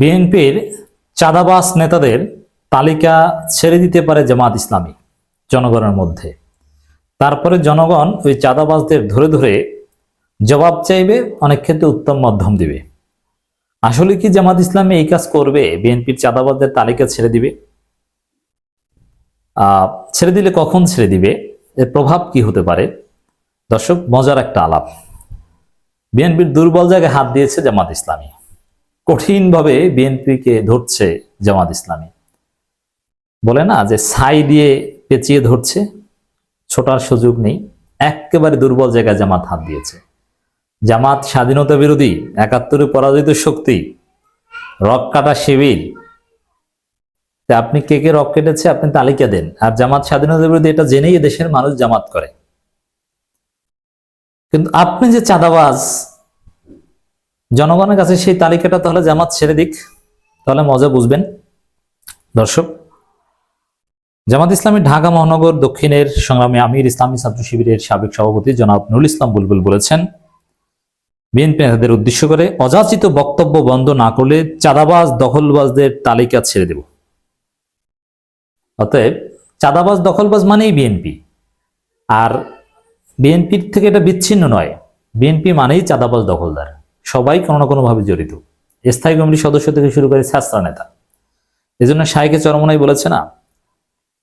বিএনপির চাঁদাবাস নেতাদের তালিকা ছেড়ে দিতে পারে জামাত ইসলামী জনগণের মধ্যে। তারপরে জনগণ ওই চাঁদাবাজদের ধরে ধরে জবাব চাইবে, অনেক ক্ষেত্রে উত্তম মাধ্যম দিবে। আসলে কি জামাত ইসলামী এই কাজ করবে? বিএনপির চাঁদাবাজদের তালিকা ছেড়ে দিবে? ছেড়ে দিলে কখন ছেড়ে দিবে? এর প্রভাব কি হতে পারে? দর্শক, মজার একটা আলাপ। বিএনপির দুর্বল জায়গায় হাত দিয়েছে জামাত ইসলামী। কঠিনভাবে বিএনপিকে ধরছে জামাত ইসলামী। বলে না যে ছাই দিয়ে পেঁচিয়ে ধরছে? ছোটার সুযোগ নেই। একেবারে দুর্বল জায়গায় জামাত হাত দিয়েছে। জামাত স্বাধীনতা বিরোধী, একাত্তরে পরাজিত শক্তি, রক কাটা শিবির। তা আপনি কে কে রক কেটেছে? আপনি তালিকা দেন। আর জামাত স্বাধীনতা বিরোধী, এটা জেনেই দেশের মানুষ জামাত করে। কিন্তু আপনি যে চাঁদাবাজ জনগণের কাছে সেই তালিকাটা তাহলে জামাত ছেড়ে দিক, তাহলে মজা বুঝবেন। দর্শক, জামাত ইসলামী ঢাকা মহানগর দক্ষিণের সংগ্রামী আমির ইসলামী ছাত্র শিবিরের সাবেক সভাপতি জনাব নুরুল ইসলাম বুলবুল বলেছেন, বিএনপি নেতাদের উদ্দেশ্য করে অযাচিত বক্তব্য বন্ধ না করলে চাঁদাবাজ, দখলবাজদের তালিকা ছেড়ে দেব। অতএব চাঁদাবাজ, দখলবাজ মানেই বিএনপি। আর বিএনপির থেকে এটা বিচ্ছিন্ন নয়, বিএনপি মানেই চাঁদাবাজ, দখলদার। সবাই কোনো না কোনোভাবে জড়িত। স্থায়ী কমিটির সদস্য থেকে শুরু করে ছাত্রা নেতা। এজন্য শাইকে চরমনাই বলেছে না,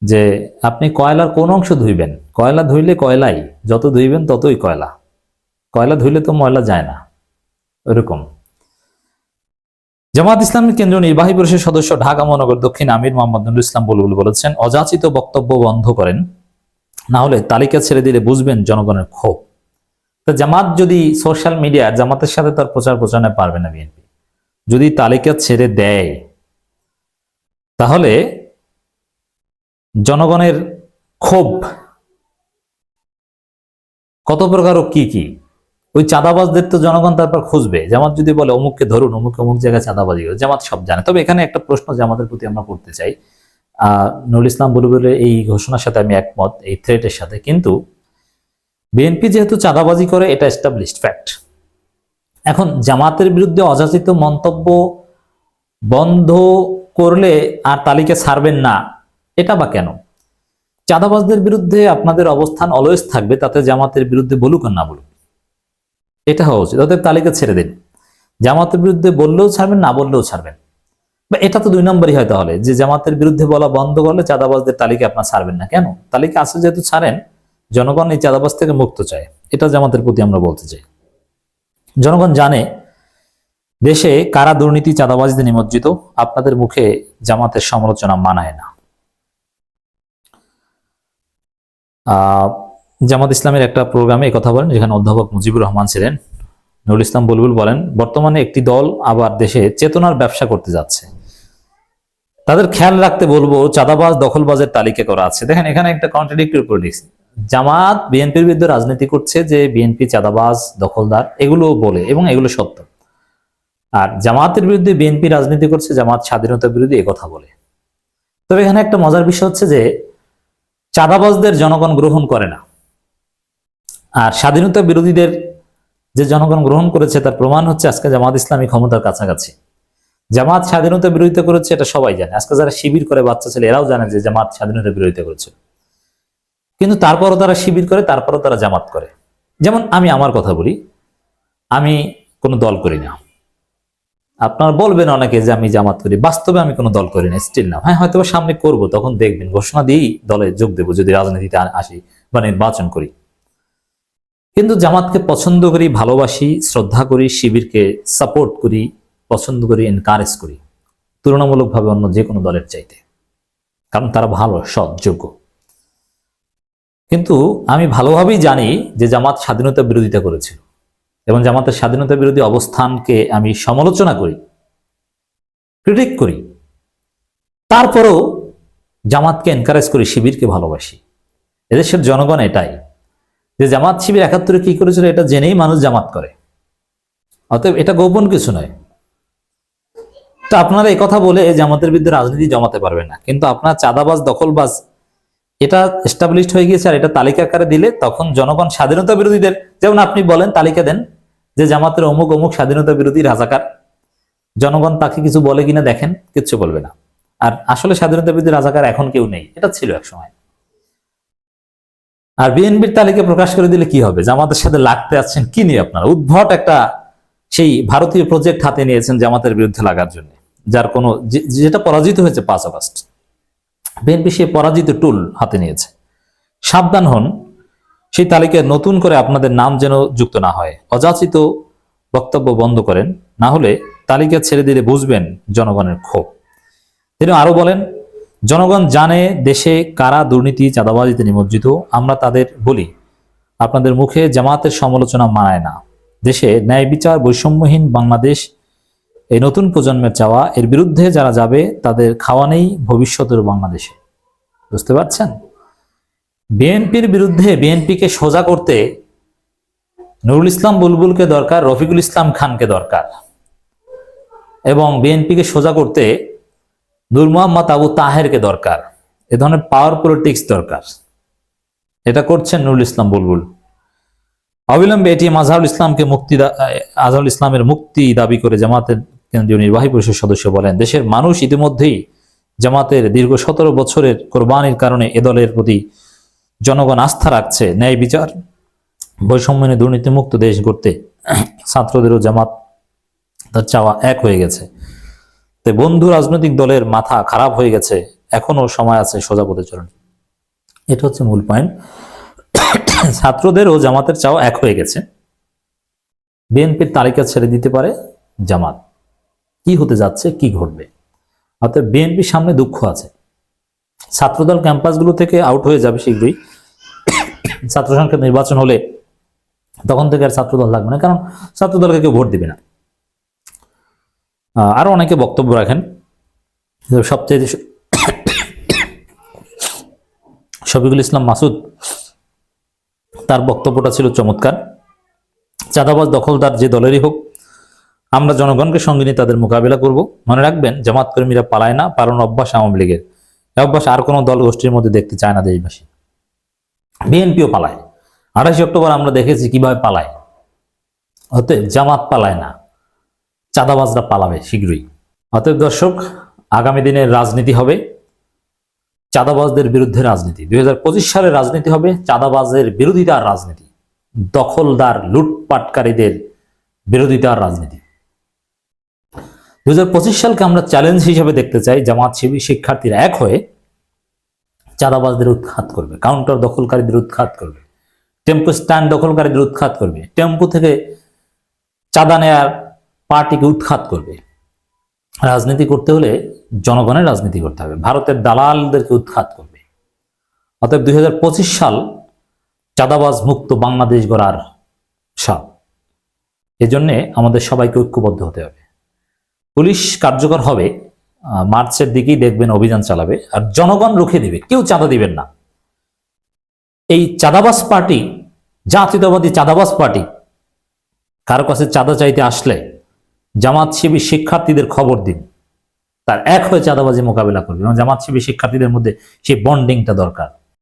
যে আপনি কয়লার কোন অংশ ধুইবেন। কয়লা ধুইলে কয়লাই, যত ধুইবেন ততই কয়লা। কয়লা ধুইলে তো ময়লা যায় না। ওরকম জামাত ইসলামের কেন্দ্রীয় নির্বাহী পরিষদের সদস্য ঢাকা মহানগর দক্ষিণ আমির মোহাম্মদ নুরুল ইসলাম বুলবুল বলেছেন, অযাচিত বক্তব্য বন্ধ করেন। না হলে তালিকা ছেড়ে দিলে বুঝবেন জনগণের ক্ষোভ। তা জামাত যদি সোশ্যাল মিডিয়া জামাতের সাথে তার প্রচার প্রচারণায় পারবে না বিএনপি, যদি তালিকা ছেড়ে দেয়, তাহলে জনগণের ক্ষোভ কত প্রকার ও কি কি? ওই চাঁদাবাজদের তো জনগণ তারপর খুঁজবে। জামাত যদি বলে, অমুককে ধরুন, অমুক অমুক জায়গায় চাঁদাবাজি জামাত সব জানে। তবে এখানে একটা প্রশ্ন জামাতের প্রতি আমরা করতে চাই। আহ, নুরুল ইসলাম বুলবুলের এই ঘোষণার সাথে আমি একমত, এই থ্রেটের সাথে। কিন্তু বিএনপি যেহেতু চাঁদাবাজি করে, এটা এস্টাবলিশড ফ্যাক্ট এখন জামাতের বিরুদ্ধে অযাচিত মন্তব্য বন্ধ করলে আর তালিকা ছাড়বেন না, এটা বা কেন? চাঁদাবাজদের বিরুদ্ধে আপনাদের অবস্থান অলওয়েজ থাকবে, তাতে জামাতের বিরুদ্ধে বলুক আর না বলুক। এটা হওয়া উচিত ওদের তালিকা ছেড়ে দিন। জামাতের বিরুদ্ধে বললেও ছাড়বেন, না বললেও ছাড়বেন। বা এটা তো দুই নম্বরই হয় তাহলে, যে জামাতের বিরুদ্ধে বলা বন্ধ করলে চাঁদাবাজদের তালিকা আপনার ছাড়বেন না। কেন? তালিকা আছে যেহেতু ছাড়েন জনগণ এই চাঁদাবাজ থেকে মুক্ত চায়। এটা জামাতের প্রতি আমরা বলতে চাই। জনগণ জানে, দেশে কারা দুর্নীতি চাঁদাবাজিতে নিমজ্জিত? আপনাদের মুখে জামাতের সমালোচনা মানায় না। জামাত ইসলামের একটা প্রোগ্রামে কথা বলেন, যেখানে অধ্যাপক মুজিবুর রহমান ছিলেন। নুরুল ইসলাম বুলবুল বলেন, বর্তমানে একটি দল আবার দেশে চেতনার ব্যবসা করতে যাচ্ছে। তাদের খেয়াল রাখতে বলব, চাঁদাবাজ দখলবাজের তালিকা করা আছে। দেখেন, এখানে একটা কন্ট্রাডিক্টরি পলিটিক্স জামাত বিএনপির বিরুদ্ধে রাজনীতি করছে যে বিএনপি চাঁদাবাজ, দখলদার, এগুলো বলে এবং এগুলো সত্য। আর জামাতের বিরুদ্ধে বিএনপি রাজনীতি করছে, জামাত স্বাধীনতা বিরোধী কথা বলে। তবে এখানে একটা মজার বিষয় হচ্ছে যে চাঁদাবাজদের জনগণ গ্রহণ করে না। আর স্বাধীনতা বিরোধীদের যে জনগণ গ্রহণ করেছে, তার প্রমাণ হচ্ছে আজকে জামাত ইসলামী ক্ষমতার কাছাকাছি। জামাত স্বাধীনতা বিরোধিতা করেছে, এটা সবাই জানে। আজকে যারা শিবির করে বাচ্চা ছেলে, এরাও জানে যে জামাত স্বাধীনতা বিরোধিতা করেছে। কিন্তু তারপরও তারা শিবির করে, তারপরও তারা জামাত করে। যেমন আমি আমার কথা বলি, আমি কোনো দল করি না। আপনারা বলবেন অনেকে যে আমি জামাত করি, বাস্তবে আমি কোনো দল করি না স্টিল না। হ্যাঁ হয়তো সামনে করব, তখন দেখবেন, ঘোষণা দিয়েই দলে যোগ দেবো, যদি রাজনীতিতে আসি বা নির্বাচন করি। কিন্তু জামাতকে পছন্দ করি, ভালোবাসি, শ্রদ্ধা করি, শিবিরকে সাপোর্ট করি, পছন্দ করি এনকারেজ করি। তুলনামূলকভাবে অন্য যে কোনো দলের চাইতে। কারণ তারা ভালো, সৎ, যোগ্য। কিন্তু আমি ভালোভাবেই জানি যে জামাত স্বাধীনতা বিরোধিতা করেছিল এবং জামাতের স্বাধীনতা বিরোধী অবস্থানকে আমি সমালোচনা করি ক্রিটিক করি। তারপরেও জামাতকে এনকারেজ করি, শিবিরকে ভালোবাসি। এদেশের জনগণ এটাই যে জামাত শিবির একাত্তরে কি করেছিল এটা জেনেই মানুষ জামাত করে। অতএব এটা গোপন কিছু নয়। তো আপনারা কথা বলে জামাতের বিরুদ্ধে রাজনীতি জমাতে পারবেন না। কিন্তু আপনার চাঁদাবাজ, দখলবাজ এটা এস্টাবলিশড হয়ে গিয়েছে আর এটা তালিকা আকারে দিলে তখন জনগণ স্বাধীনতা বিরোধীদের, যেমন আপনি বলেন, তালিকা দেন যে জামাতের অমুক অমুক স্বাধীনতা বিরোধী রাজাকার। জনগণ তাকে কিছু বলে কিনা দেখেন, কিচ্ছু বলবে না। আর আসলে স্বাধীনতা বিরোধী রাজাকার এখন কেউ নেই, এটা ছিল এক সময়। আর বিএনপির তালিকা প্রকাশ করে দিলে কি হবে? জামাতের সাথে লাগতে আছেন কি নিয়ে আপনারা? উদ্ভট একটা সেই ভারতীয় প্রজেক্ট হাতে নিয়েছেন জামাতের বিরুদ্ধে লাগার জন্য, যার কোনো যেটা পরাজিত হয়েছে পাঁচ আগস্ট। বিএনপি সেই পরাজিত টুল হাতে নিয়েছে। সাবধান হন, সেই তালিকায় নতুন করে আপনাদের নাম যেন যুক্ত না হয়। অযাচিত বক্তব্য বন্ধ করেন, না হলে তালিকা ছেড়ে দিলে বুঝবেন জনগণের ক্ষোভ। তিনি আরও বলেন, জনগণ জানে দেশে কারা দুর্নীতি, চাঁদাবাজিতে নিমজ্জিত, আমরা তাদের বলি। আপনাদের মুখে জামাতের সমালোচনা মানায় না। দেশে ন্যায় বিচার বৈষম্যহীন বাংলাদেশ এই নতুন প্রজন্মের চাওয়া, এর বিরুদ্ধে যারা যাবে, তাদের খাওয়া নেই ভবিষ্যতের বাংলাদেশে। বুঝতে পারছেন? বিএনপির বিরুদ্ধে বিএনপিকে সোজা করতে নুরুল ইসলাম বুলবুলকে দরকার, রফিকুল ইসলাম খানকে দরকার। এবং বিএনপিকে সোজা করতে নূর মোহাম্মদ আবু তাহেরকে দরকার। এ ধরনের পাওয়ার পলিটিক্স দরকার। এটা করছেন নুরুল ইসলাম বুলবুল। অবিলম্বে এটি আজহারুল ইসলামকে মুক্তি আজহারুল ইসলামের মুক্তি দাবি করে জামাতের কেন্দ্রীয় নির্বাহী পরিষদ সদস্য বলেন, দেশের মানুষ ইতিমধ্যেই জামাতের দীর্ঘ সতেরো বছরের কোরবানির কারণে এ দলের প্রতি জনগণ আস্থা রাখছে। ন্যায় বিচার বৈষম্যনে দুর্নীতিমুক্ত দেশ গড়তে ছাত্রদেরও জামাত তার চাওয়া এক হয়ে গেছে। তো বন্ধু রাজনৈতিক দলের মাথা খারাপ হয়ে গেছে। এখনও সময় আছে সোজা পথে চলুন এটা হচ্ছে মূল পয়েন্ট। ছাত্রদেরও জামাতের চাওয়া এক হয়ে গেছে। বিএনপির তালিকা ছেড়ে দিতে পারে জামাত। কি হতে যাচ্ছে কি ঘটবে? অর্থাৎ বিএনপির সামনে দুঃখ আছে। ছাত্রদল ক্যাম্পাসগুলো থেকে আউট হয়ে যাবে শীঘ্রই। ছাত্র সংসদ নির্বাচন হলে তখন থেকে আর ছাত্রদল লাগবে না কারণ ছাত্রদলকে কেউ ভোট দিবে না। আহ, আরও অনেকে বক্তব্য রাখেন। সবচেয়ে শফিকুল ইসলাম মাসুদ তার বক্তব্যটা ছিল চমৎকার। চাঁদাবাজ দখলদার যে দলেরই হোক আমরা জনগণকে সঙ্গে নিয়ে তাদের মোকাবিলা করব। মনে রাখবেন জামাত কর্মীরা পালায় না পালন অভ্যাস আওয়ামী লীগের। অভ্যাস আর কোনো দল গোষ্ঠীর মধ্যে দেখতে চায় না দেশবাসী। বিএনপিও পালায়। আঠাশে অক্টোবর আমরা দেখেছি কীভাবে পালায়। অতএব জামাত পালায় না। চাঁদাবাজরা পালাবে শীঘ্রই। অতএব দর্শক, আগামী দিনের রাজনীতি হবে। চাঁদাবাজদের বিরুদ্ধে রাজনীতি। দুই সালে রাজনীতি হবে। চাঁদাবাজের বিরোধিতার রাজনীতি। দখলদার, লুটপাটকারীদের বিরোধিতার রাজনীতি। দুই হাজার পঁচিশ সালকে আমরা চ্যালেঞ্জ হিসেবে দেখতে চাই জামাত শিবির শিক্ষার্থীরা এক হয়ে চাঁদাবাজদের উৎখাত করবে কাউন্টার দখলকারীদের উৎখাত করবে টেম্পো স্ট্যান্ড দখলকারীদের উৎখাত করবে টেম্পো থেকে চাঁদা নেয়ার পার্টিকে উৎখাত করবে। রাজনীতি করতে হলে জনগণের রাজনীতি করতে হবে, ভারতের দালালদেরকে উৎখাত করবে। অতএব দুই সাল চাঁদাবাজ মুক্ত বাংলাদেশ গড়ার সাল। এজন্যে আমাদের সবাইকে ঐক্যবদ্ধ হতে হবে। পুলিশ কার্যকর হবে মার্চের দিকেই দেখবেন অভিযান চালাবে। আর জনগণ রুখে দিবে, কেউ চাঁদা দিবেন না। এই চাঁদাবাস পার্টি, জাতীয়তাবাদী চাঁদাবাস পার্টি, কারও কাছে চাঁদা চাইতে আসলে জামাত শিবির শিক্ষার্থীদের খবর দিন। তার এক হয়ে চাঁদাবাজি মোকাবিলা করবে, এবং জামাত শিবির শিক্ষার্থীদের মধ্যে সেই বন্ডিংটা দরকার।